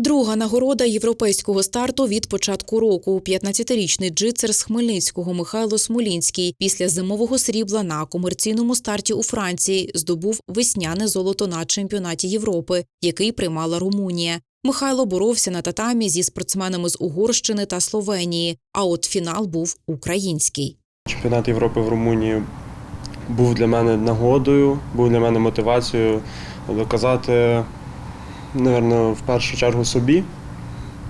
Друга нагорода європейського старту від початку року. 15-річний джитсер з Хмельницького Михайло Смолінський після зимового срібла на комерційному старті у Франції здобув весняне золото на чемпіонаті Європи, який приймала Румунія. Михайло боровся на татамі зі спортсменами з Угорщини та Словенії. А от фінал був український. Чемпіонат Європи в Румунії був для мене нагодою, був для мене мотивацією доказати, напевно, в першу чергу собі,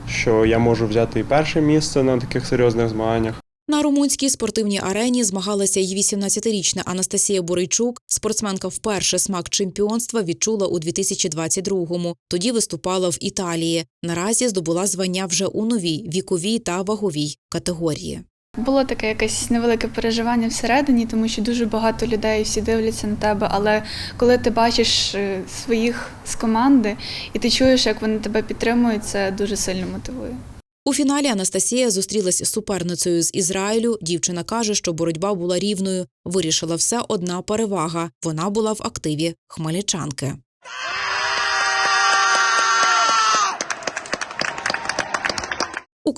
що я можу взяти і перше місце на таких серйозних змаганнях. На румунській спортивній арені змагалася й 18-річна Анастасія Борейчук. Спортсменка вперше смак чемпіонства відчула у 2022-му. Тоді виступала в Італії. Наразі здобула звання вже у новій віковій та ваговій категорії. Було таке якесь невелике переживання всередині, тому що дуже багато людей всі дивляться на тебе. Але коли ти бачиш е, своїх з команди і ти чуєш, як вони тебе підтримують, це дуже сильно мотивує. У фіналі Анастасія зустрілась з суперницею з Ізраїлю. Дівчина каже, що боротьба була рівною. Вирішила все одна перевага. Вона була в активі хмельничанки.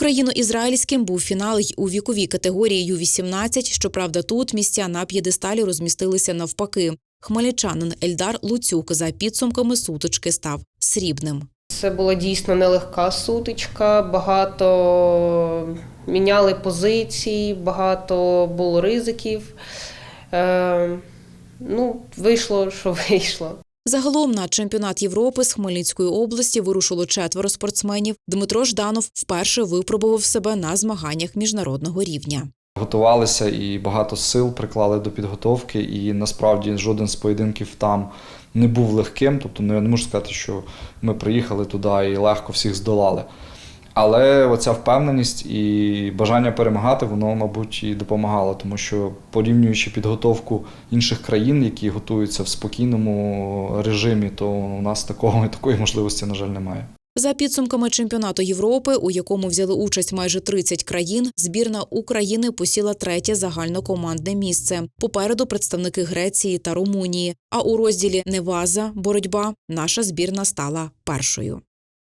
Україно-ізраїльським був фінал й у віковій категорії Ю-18. Щоправда, тут місця на п'єдесталі розмістилися навпаки. Хмельничанин Ельдар Луцюк за підсумками сутички став срібним. Це була дійсно нелегка сутичка, багато міняли позиції, багато було ризиків. Е, ну, вийшло, що вийшло. Загалом на чемпіонат Європи з Хмельницької області вирушило четверо спортсменів. Дмитро Жданов вперше випробував себе на змаганнях міжнародного рівня. Готувалися і багато сил приклали до підготовки, і насправді жоден з поєдинків там не був легким. Тобто ну, я не можу сказати, що ми приїхали туди і легко всіх здолали. Але оця впевненість і бажання перемагати, воно, мабуть, і допомагало, тому що порівнюючи підготовку інших країн, які готуються в спокійному режимі, то у нас такого такої можливості, на жаль, немає. За підсумками чемпіонату Європи, у якому взяли участь майже 30 країн, збірна України посіла третє загальнокомандне місце. Попереду представники Греції та Румунії. А у розділі Неваза боротьба наша збірна стала першою.